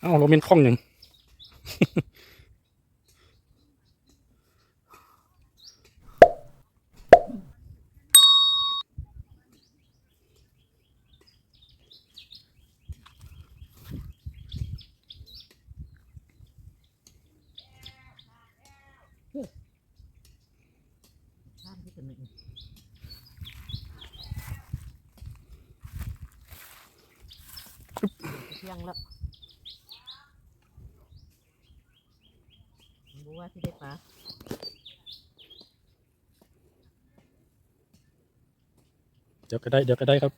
เอ้าเราเป็นข้องหยังข้างเที่ยงแล้วรู้ ว่าที่ได้ปลาเดี๋ยวก็ได้เดี๋ยวก็ได้ครับ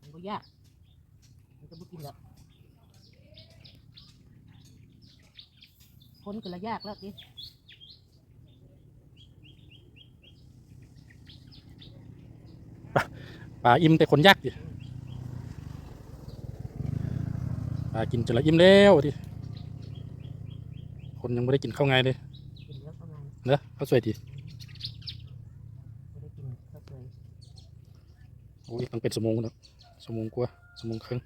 มันก็ยากมันก็บ่กินแล้วค นก็ละยากแล้วดิปลาอิ่มแต่คนยากดิปลากินจนละอิ่มแล้วดิคนยังไม่ได้กินข้าวไงเลยกินแล้วก็ไงเนอะข้าวสวยดิไม่ได้กินข้าวสวยโอ้ยต้องเป็นสมงแล้วสมงกว่าสมงครึ่ง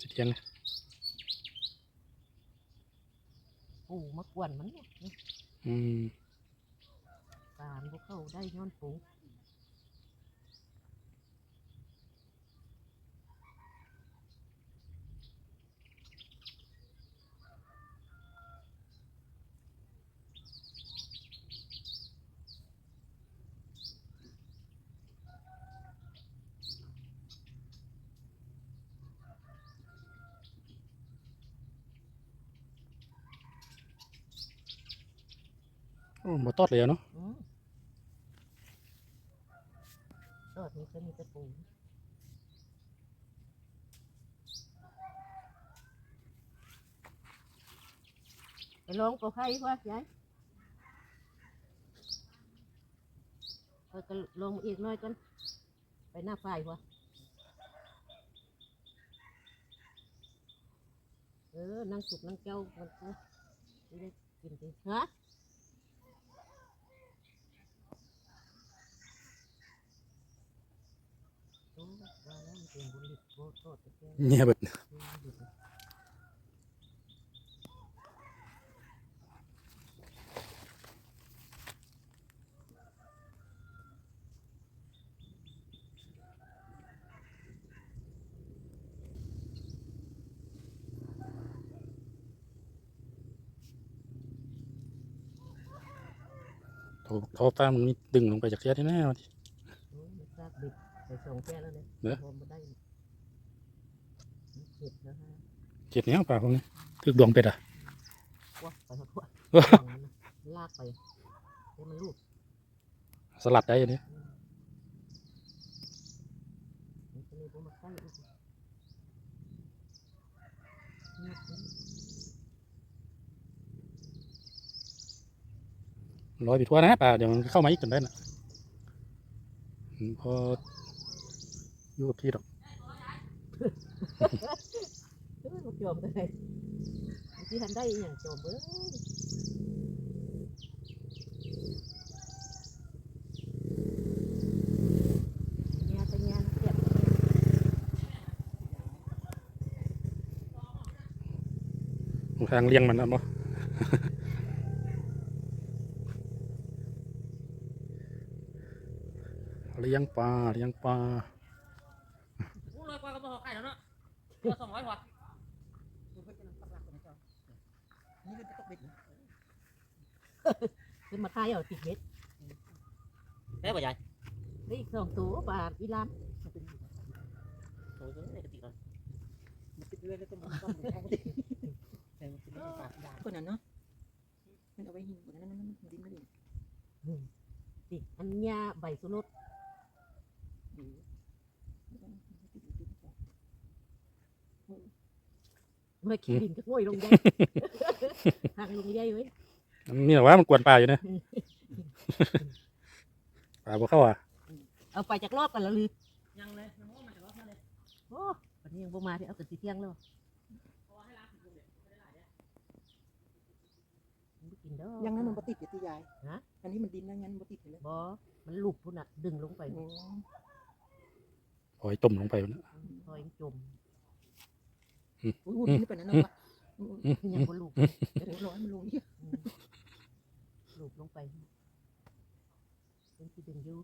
สิเที่ยงนะ ปูมากวนมันเนี่ยอืมปลามันบ่เข้าได้ย้อนปู โอ้มาตอดเลยอะเนาะอืมทอดนี้ก็มีแต่ปูไปลองตัวไข่ว่ายายเออก็ลงอีกหน้อยก่อนไปหน้าไฟวะเออนั่งสุกนั่งเจ้ามันก็ได้กินดิฮะ โอ้ว่าแล้วมัน เป็นบุหรี่โบโทษแต่แกเงียบบโถโถฟ้ามึงนี่ดึงลงไปจากเทียได้แน่ว สองแก้แล้วเนี่ยเนอะพอมาได้มันเจ็บแล้วฮะเจ็ดเนี้ยป่าพวกนี้ถึกดวงเป็ดอะว้าไปหมดทั่วว้าฝั่งนั้นน่ะลากไปให้มันลูกสลัดได้อันนี้มันก็เลยบ่มาใกล้อีกเงียบเลยลอยไปทั่วนะป่าเดี๋ยวมันเข้ามาอีกจนได้น่ะอืมพอ อยู่กับพี่ดอกเออมาจอมได้ที่ทันได้อหย่างจอมเอ้ยแง่ไปแง่นะเจ็บทางเลี้ยงมันนะบ่ เลี้ยงปลาเลี้ยงปลา กูร้อยกว่าก็มาหอกไข่แล้วเนาะ ตัวสองร้อยกว่าขึ้นมาทายเอาติดเม็ดได้ป่ะยายได้อีกสองตัวบาทอีหลามโอ้ยได้กระติกแล้วคนนั้นเนาะมันเอาไว้หินคนนั้นนั่นมันดิ้นไม่ได้ติดอันยาใบสุรส เมื่อขี้ดินก็ง่อยลงใหญ่ทางลงใหญ่เว้ยมันมีแต่ว่ามันกวนปลาอยู่นะปลาบ่เข้าอะเอาไปจากรอบกันแล้วลือยังเลยยังว่ามันจะรอดมาเลยโอ้วันนี้ยังบ่มาที่เอาแต่สิเที่ยงแล้วเพราะว่าให้ล้างถึงเด็กไม่ได้หลายเนี่ยมันบ่กินเด้อยังนั้นมันบ่ติดอยู่ที่ยายฮะอันนี้มันดินแล้วงั้นบ่ติดเลยบ่มันลุบพุ่นน่ะดึงลงไปโอ้ปล่อยต้มลงไปนะพอยจม โหดินนี่เป็นนั่นวะยังบนลูกเดี๋ยวร้อยมันลงเนี่ยอืมลุบลงไปเป็นที่ดึงอยู่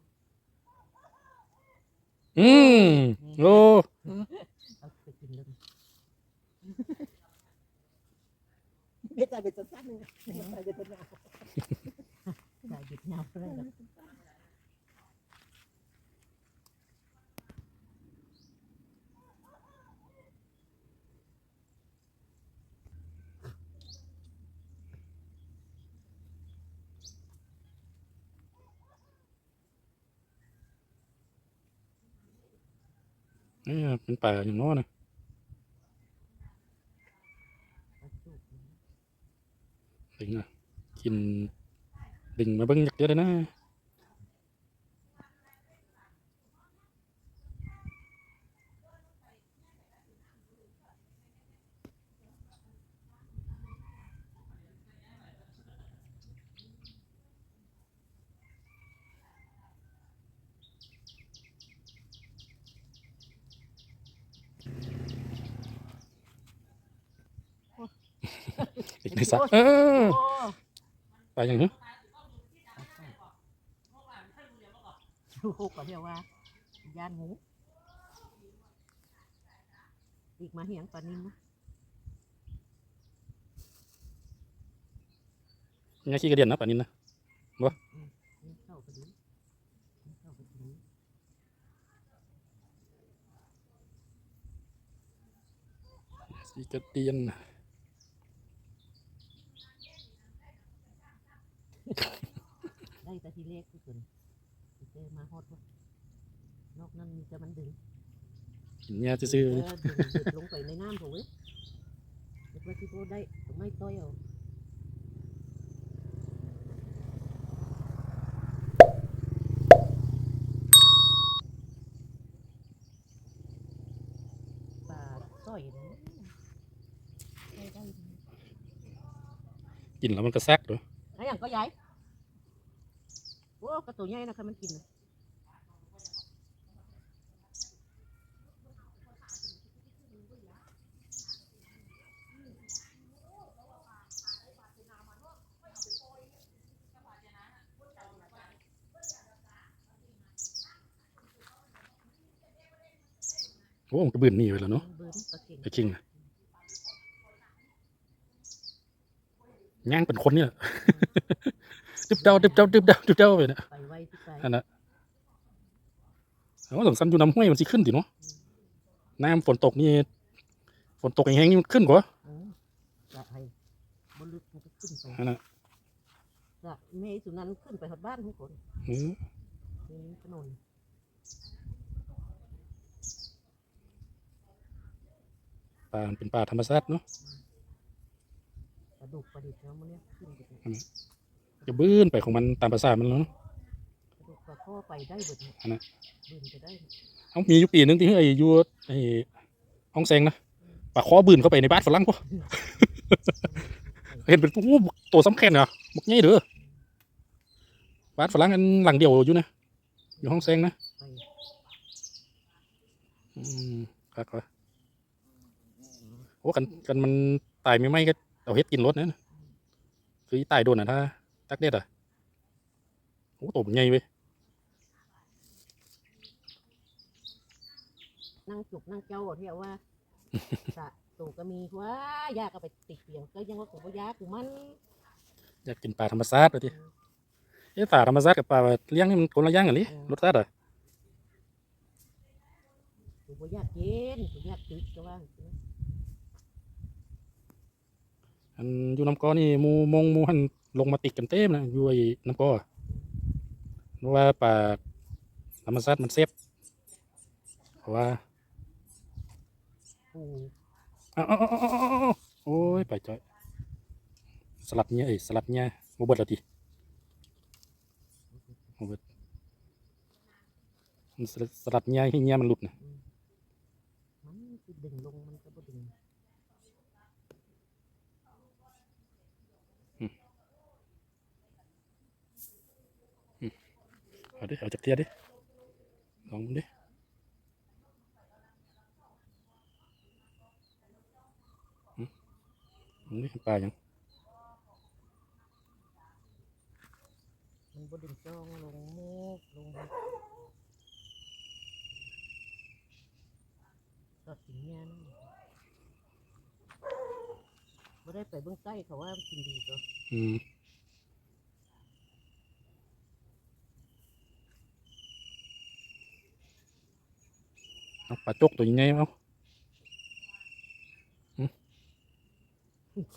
อืมโอ้เอาไปกินเลยเบ็ดตาเบ็ดตาสั้นเลยเบ็ดตาเบ็ดตาว ได้หยุดยาวไปเลยล่ะ นี่เป็นป่าอย่างโน้นนะลิงอะกินลิงมาเบิ้งยักเยอะเลยนะ ลิงในสระเออโอ้ป่าอย่างนี้ลูกก็เรียกว่าย่านหมูอีกมาเหียงปลานิ่มนะนี่ขี้กระเดียนนะป่านี้นะนี่เข้าไปดูนี่เข้าไปดูขี้กระเดียน ได้แต่ทีเล็ กทุกคนเจอมาฮอดวะนอกนั้นมีแต่มันดึงกินเนี่ยซื่อเออดึงดึงลงไปในน้ำผมเว้ยเด็กว่าที่โบได้ไม่ต้อยเอาปลาต้อยนะได้ได้ๆกินแล้วมันก็แซกด้วยไอ้อย่างก็ใหญ่ โอ้กระตัวใหญ่นะคะมันกินน่ะโอ้มันก็บืนหนีไปแล้วเนาะมันเบิ้ลปลาเก่งไอ้คิงน่ะย่างเป็นคนเนี่ย ดึบเดาดึบเดาดึบเดาดึบเดาไปนะไปไวที่ไปอันน่ะเอาสำคัญอยู่น้ำห้วยมันสิขึ้นติเนาะน้ำฝนตกนี่ฝนตกแห้งๆนี่มันขึ้นกว่าเออจะให้บนลึกมันก็ขึ้นไปอันน่ะจะเมย์สุนันขึ้นไปหอดบ้านทุกคนอืมนี่ถนนป่ามันเป็นป่าธรรมชาติเนาะกระดูกประดิษฐ์แล้วมันเนี่ยขึ้นไปเลย จะบื้นไปของมันตามภาษามันแล้วเนาะกระดูกปลาข้อไปได้เบิดเนี่ยอันนั้นบินไปได้เอามีอยู่ปีหนึงที่ไอ้อยูไอ้ห้องแซงนะป่าคอบืนเข้าไปในบ้านฝรั่งพวกเห็นเป็นผู้ตัวสำคัญเหรอบักใหญ่เด้อบ้านฝรั่งอันหลังเดียวอยู่นะอยู่ห้องแซงนะไปอืมครับครับโอ้กันกันมันตายไม่ไหมก็เอาเฮ็ดกินรถนะคืออีตายโดนอะถ้า ตักเด็ดอะโอ้ตัวมันใหญ่เว้ยนั่งจุกนั่งเจ้าเที่ยวว่าสะตูก็มีว่ายากก็ไปติดเปียงก็ยังว่ากูว่ายากกูมันอยากกินปลาธรรมชาติเลยทีเอ๊ะปลาธรรมชาติกับปลาเลี้ยงนี่มันคนละอย่างกันนี่รสชาติอะกูว่ายากเย็นกูยากติดก็ว่าอันอยู่น้ำก้อนี่หมูมงหมูหัน ลงมาติดกันเต็มนะยู่ไอ้น้ำก้ออะเพราะว่าปลาธรรมชาติมันเซฟเพราะว่าอ้าวอ้าวอ้าวอ้าวอ้าวโอ้ยไปจ้อยสลับเนี่ยเอ้สลับเนี่ยโมเบิดและทีโมเบิดสลัดเงี้ยให้เงี้ยมันหลุดนะมันดึงลงมันก็บ่ดึง เอาดิ เอาจากเทียดิ ลองมันดิอืมมันนี่ปลาอย่างมันบ่ดึงจ้องลงมูกลงก็กินเงี้ยนั่นบ่ได้ไปเบื้องใต้เขาว่ามันกินดีก็อืมเอา ปลาจกตัวใหญ่ๆเอา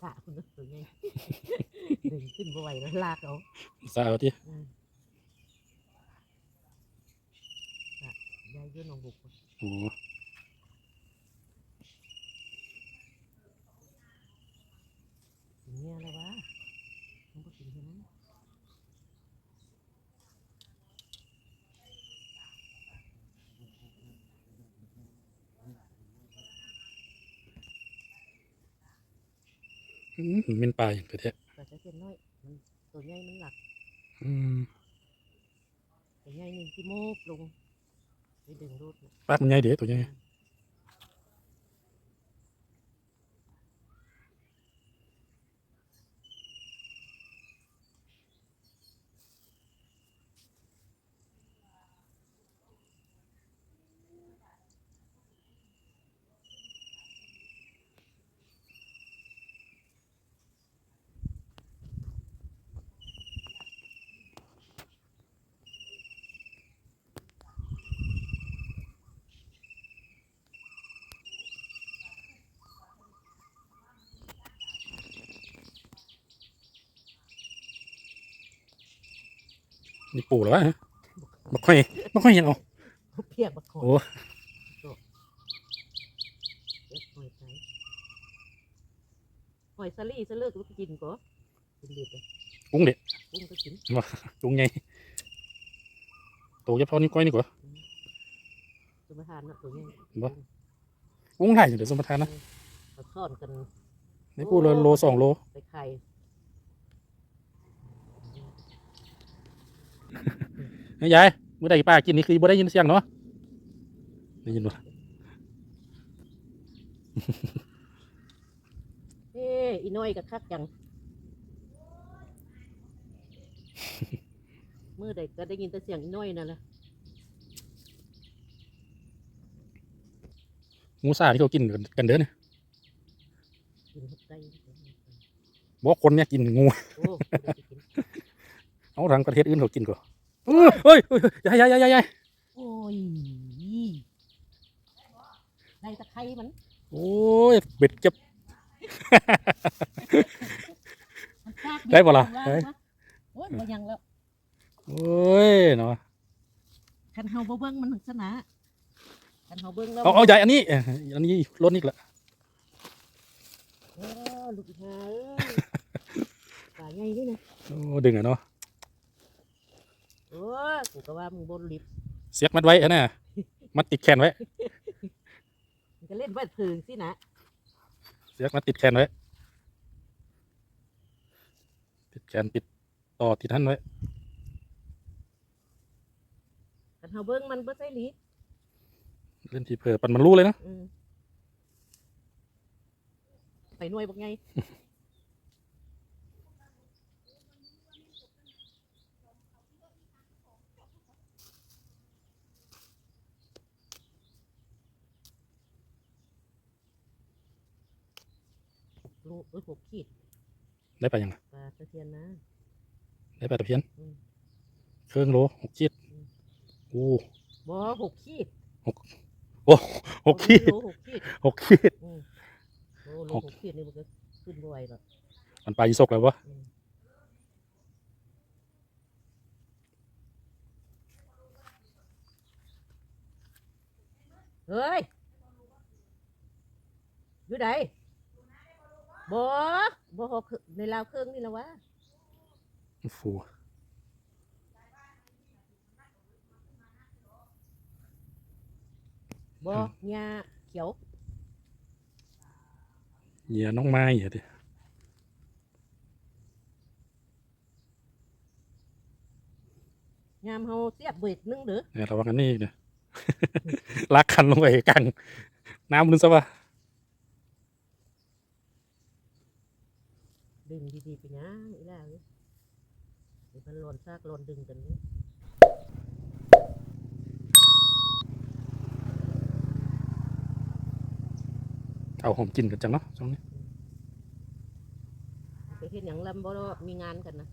สามันตัวใหญ่ดึงขึ้นบ่ไหวแล้วลากเอาสาเอาที่อืมสะยายอยืนลงบุกโอ้กินเงี้ยแล้ววะมันก็กินแค่นั้น อืมมัน เป็นปลาอย่างตัวเนี้ยแต่จะเป็นน้อยมันตัวใหญ่มันหลักอืมตัวใหญ่นี่ที่โมกลงไปดึงรูดน่ะปลามันใหญ่เดี๋ยวตัวใหญ่ นี่ปูเหรอวะไม่ค่อยไม่ค่อยเห็นเอาเพียบบักคอโอ้เดี๋ยวหอยใส่หอยสลี่สเลิกก็กินก็กินเด็ดเลยกุ้งเด็ดกุ้งก็กินกุ้งใหญ่ตัวเฉพาะนี่ก้อยนี่กว่าสมทานนะตัวใหญ่บ่กุ้งไห่เดี๋ยวสมประทานนะเขาซ่อนกันนี่ปูโลโลสองโลไปไข่ นี่ยายเมื่อใดป้ากินนี่คือบ่ได้ยินเสียงเนาะได้ยินบ่เอ้ยอีน้อยกับคักจังเมื่อใดก็ได้ยินแต่เสียงอีน้อยนั่นแหละหมูซ่าที่เขากินกันเด้อเนี่ยกินทุกไก่บอกคนเนี่ยกินงู โอ้บ่ได้ไปกิน เอาทางประเทศอื่นเขากินก็เอ้ย เฮ้ยเฮ้ยยายยายยายยายโอ้ยได้ตะไคร้มัน โอ้ยเบ็ดเก็บมันซากได้บ่ล่ะว่างเฮ้ยวโอ้ยบ่ยังแล้วโอ้ยเนาะคันเฮาบ่เบิ่งมันถึงชนะคันเฮาเบิ่งแล้วเอาเอาใหญ่อันนี้เอ่ออันนี้รถนี่แหละเออลูกหาเอ้ยปลาใหญ่นี่นะโอ้ดึงอะเนาะ โอ้ยกูก็ว่ามึงบนลิฟต์เสียกมัดไว้อะนะมัดติดแขนไว้ มึงก็เล่นไว้ถึงสินะเสียกมัดติดแขนไว้ ติดแขนติดต่อติดท่านไว้คันเฮาเบิ่งมันบ่ใช่ลิฟต์เล่นทีเผื่อปันมันรู้เลยนะ อืมไปหน่วยบักไง เอ้ยหกขีดได้ไปยังไงปลาตะเพียนนะ ได้ไปตะเพียน อืม เครื่องโลหกขีดอืมโอ้บ่หกขีดหกขีดโลหกขีดหกขีด อืมโลโลหก หกขีดนี่มันก็ขึ้นบ่ไหวหรอกมันไปลายีสกแล้ววะอืมเฮ้ย อยู่ไหน บ่บ่หกในลาวเครื่องนี่แล้ววะฟูบ่หญ้าเขียวเหยียน้องไม้เหยียดิยามเฮาเสียบเบ็ดนึงเด้อเนี่ยระวังอันนี้อีกเนี่ยลากคันลงไปกลางน้ำลึกซะวะ ดึงดีๆไปนะอีล่าเอ้ยเดี๋ยวมันหล่นซากหล่นดึงกันนี่เอาหอมกินกันจังเนาะช่วงนี้ไปเฮ็ดหยังลำบ่รอดมีงานกันนะ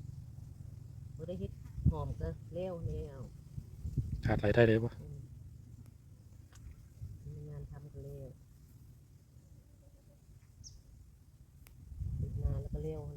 บ่ได้เฮ็ดหอมก็แล้วแล้วขาดรายได้เลยปะ อื เฮ็ดงานแล้วก็แล้วนะ